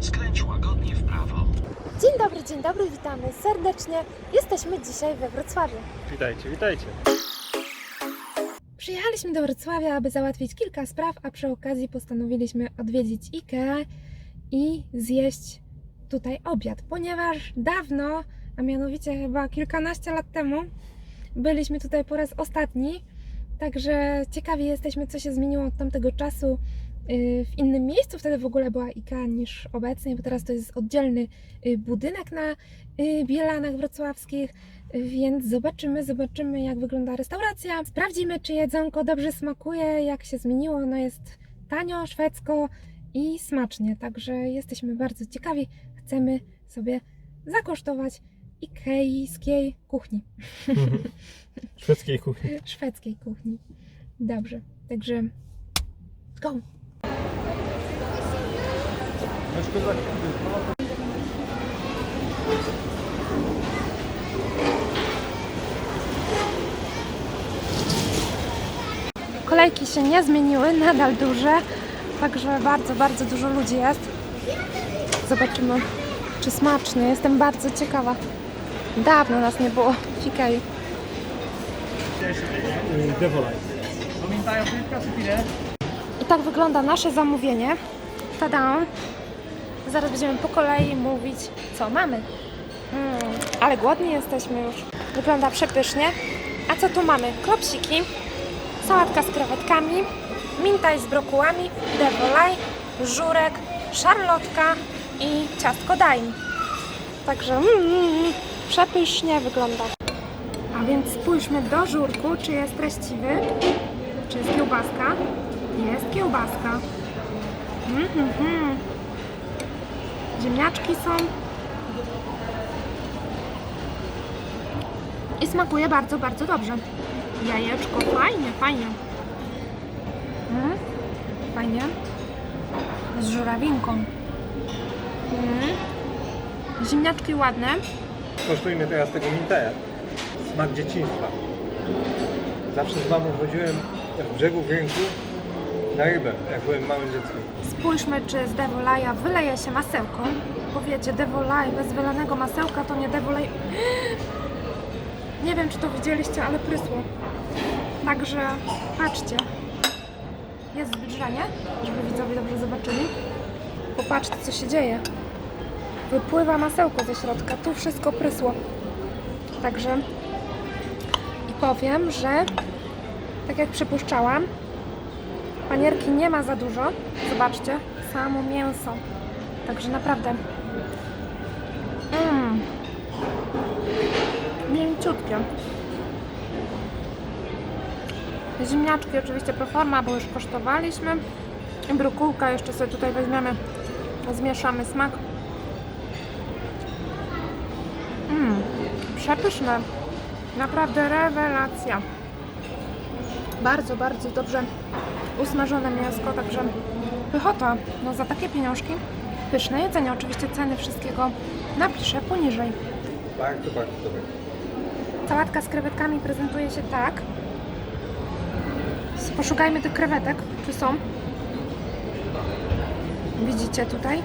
Skręć łagodnie w prawo. Dzień dobry, dzień dobry, witamy serdecznie. Jesteśmy dzisiaj we Wrocławiu. Witajcie, witajcie. Przyjechaliśmy do Wrocławia, aby załatwić kilka spraw, a przy okazji postanowiliśmy odwiedzić IKEA i zjeść tutaj obiad, ponieważ dawno, a mianowicie chyba kilkanaście lat temu, byliśmy tutaj po raz ostatni. Także ciekawi jesteśmy, co się zmieniło od tamtego czasu w innym miejscu. Wtedy w ogóle była IKEA niż obecnie, bo teraz to jest oddzielny yy, budynek na yy, Bielanach Wrocławskich. Więc zobaczymy, zobaczymy jak wygląda restauracja. Sprawdzimy, czy jedzonko dobrze smakuje, jak się zmieniło. No jest tanio, szwedzko i smacznie. Także jesteśmy bardzo ciekawi. Chcemy sobie zakosztować ikejskiej kuchni. Szwedzkiej kuchni. Szwedzkiej kuchni. Dobrze, także go! Kolejki się nie zmieniły, nadal duże, także bardzo, bardzo dużo ludzi jest. Zobaczymy, czy smacznie. Jestem bardzo ciekawa. Dawno nas nie było w Ikei. Devolaj. I tak wygląda nasze zamówienie. Tada! Zaraz będziemy po kolei mówić, co mamy. Mm, ale głodni jesteśmy już. Wygląda przepysznie. A co tu mamy? Klopsiki, sałatka z krewetkami, mintaj z brokułami, devolaj, żurek, szarlotka i ciastko daim. Także mm, mm, przepysznie wygląda. A więc spójrzmy do żurku, czy jest treściwy, czy jest kiełbaska. Jest kiełbaska. Mhm. Ziemniaczki są. I smakuje bardzo, bardzo dobrze. Jajeczko, fajnie, fajnie. Mm, fajnie. Z żurawinką. Mm. Ziemniaczki ładne. Kosztujmy teraz tego mintaja. Smak dzieciństwa. Zawsze z mamą chodziłem w brzegu w rynku na rybę, jak byłem małym dzieckiem. Spójrzmy, czy z devolaja wyleje się masełko. Bo wiecie, devolaj bez wylanego masełka to nie devolaj. Nie wiem, czy to widzieliście, ale prysło. Także patrzcie. Jest zbliżenie, żeby widzowie dobrze zobaczyli. Popatrzcie, co się dzieje. Wypływa masełko ze środka. Tu wszystko prysło. Także i powiem, że tak jak przypuszczałam, Panierki nie ma za dużo. Zobaczcie, samo mięso. Także naprawdę. Mmm. Mięciutkie. Ziemniaczki oczywiście proforma, bo już kosztowaliśmy. I Brokułka jeszcze sobie tutaj weźmiemy. Zmieszamy smak. Mmm. Przepyszne. Naprawdę rewelacja. Bardzo, bardzo dobrze usmażone mięsko, także pychota. No za takie pieniążki pyszne jedzenie. Oczywiście ceny wszystkiego napiszę poniżej. Bardzo, bardzo dobre. Sałatka z krewetkami prezentuje się tak. Poszukajmy tych krewetek, czy są. Widzicie tutaj?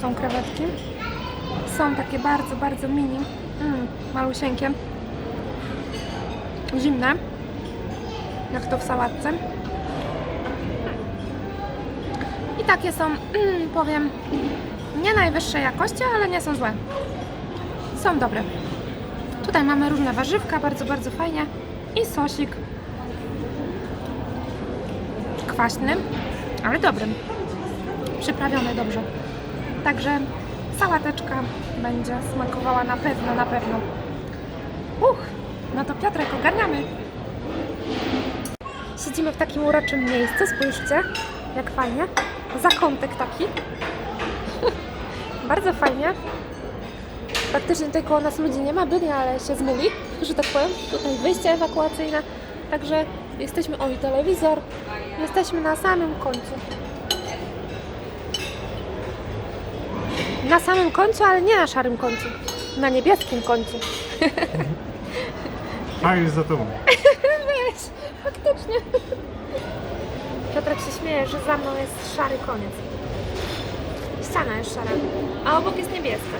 Są krewetki. Są takie bardzo, bardzo mini. Mm, malusieńkie. Zimne. Jak to w sałatce. I takie są, mm, powiem, nie najwyższej jakości, ale nie są złe. Są dobre. Tutaj mamy różne warzywka, bardzo, bardzo fajnie. I sosik. Kwaśny, ale dobrym. Przyprawiony dobrze. Także sałateczka będzie smakowała na pewno, na pewno. Uch, no to Piotrek, ogarniamy. Siedzimy w takim uroczym miejscu, spójrzcie, jak fajnie. Zakątek taki. Bardzo fajnie. Faktycznie tutaj koło nas ludzi nie ma, byli, ale się zmyli, że tak powiem. Tutaj wyjście ewakuacyjne. Także jesteśmy, o i telewizor. Jesteśmy na samym końcu. Na samym końcu, ale nie na szarym końcu. Na niebieskim końcu. A jest za tobą. Weź, faktycznie. Śmieje, że za mną jest szary koniec. ściana jest szara, a obok jest niebieska.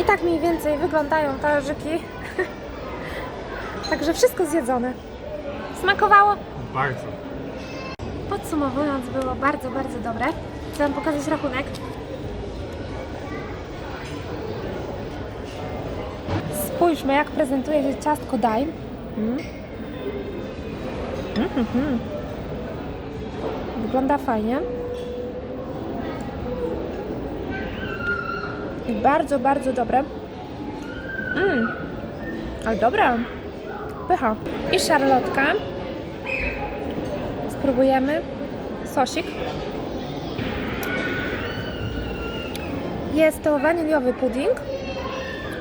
I tak mniej więcej wyglądają talerzyki. Także wszystko zjedzone. Smakowało? Bardzo. Podsumowując, było bardzo, bardzo dobre. Chcę Wam pokazać rachunek. Spójrzmy, jak prezentuje się ciastko Dime. Mm. Mm, mm, mm. Wygląda fajnie. I bardzo, bardzo dobre. Mm. Ale dobre. Pycha. I szarlotka. Spróbujemy. Sosik. Jest to waniliowy pudding,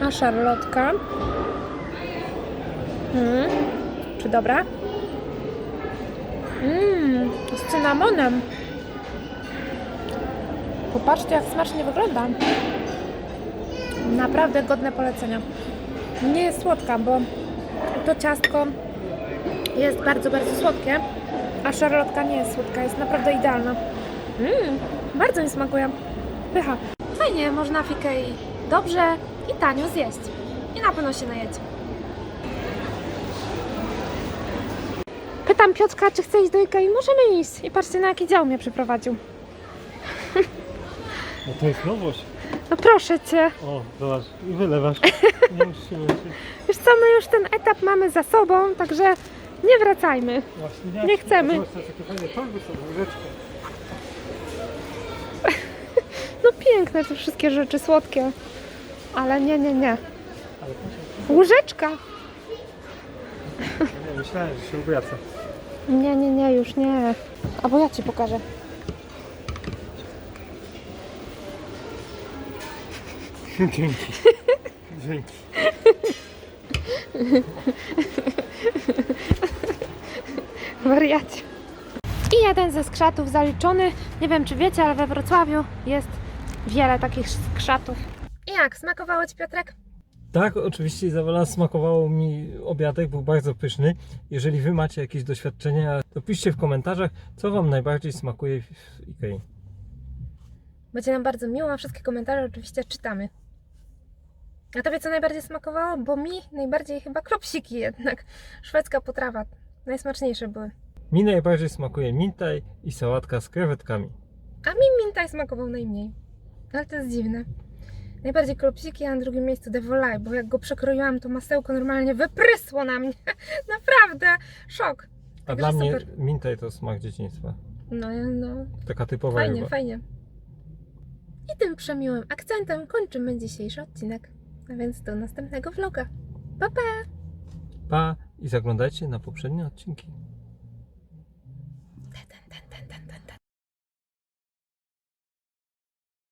a szarlotka. Mm. Czy dobra? Mmm, cynamonem. Popatrzcie, jak smacznie wygląda. Naprawdę godne polecenia. Nie jest słodka, bo to ciastko jest bardzo, bardzo słodkie, a szarlotka nie jest słodka, jest naprawdę idealna. Mmm, bardzo mi smakuje. Pycha. Fajnie, można w Ikei dobrze i tanio zjeść. I na pewno się najecie. Pytam Piotrka, czy chce iść do Ikei. Możemy iść. I patrzcie, na jaki dział mnie przyprowadził. No to jest nowość. No proszę Cię. O, zobacz, i wylewasz. Nie musisz się. Wiesz co, my już ten etap mamy za sobą, także nie wracajmy. Właśnie Nie chcemy. Zobacz, takie fajne torby są, łyżeczkę. No piękne te wszystkie rzeczy, słodkie. Ale nie, nie, nie. Ale proszę, Łyżeczka. Nie, myślałem, że się obraca. Nie, nie, nie, już nie. Albo ja Ci pokażę. Dzięki. Dzięki. Wariacie. I jeden ze skrzatów zaliczony. Nie wiem, czy wiecie, ale we Wrocławiu jest wiele takich skrzatów. I jak, smakowało Ci, Piotrek? Tak, oczywiście Izabela, smakowało mi obiadek, był bardzo pyszny. Jeżeli Wy macie jakieś doświadczenia, to piszcie w komentarzach, co Wam najbardziej smakuje w Ikei. Będzie nam bardzo miło, a wszystkie komentarze oczywiście czytamy. A Tobie co najbardziej smakowało? Bo mi najbardziej chyba kropsiki jednak. Szwedzka potrawa. Najsmaczniejsze były. Mi najbardziej smakuje mintaj i sałatka z krewetkami. A mi mintaj smakował najmniej. Ale to jest dziwne. Najbardziej kropsiki, a na drugim miejscu de volay, bo jak go przekroiłam, to masełko normalnie wyprysło na mnie. Naprawdę, szok. A Także dla mnie super. mintaj to smak dzieciństwa. No, no, Taka typowa fajnie, ryba. fajnie. I tym przemiłym akcentem kończymy dzisiejszy odcinek. A więc do następnego vloga. Pa, pa! Pa i zaglądajcie na poprzednie odcinki.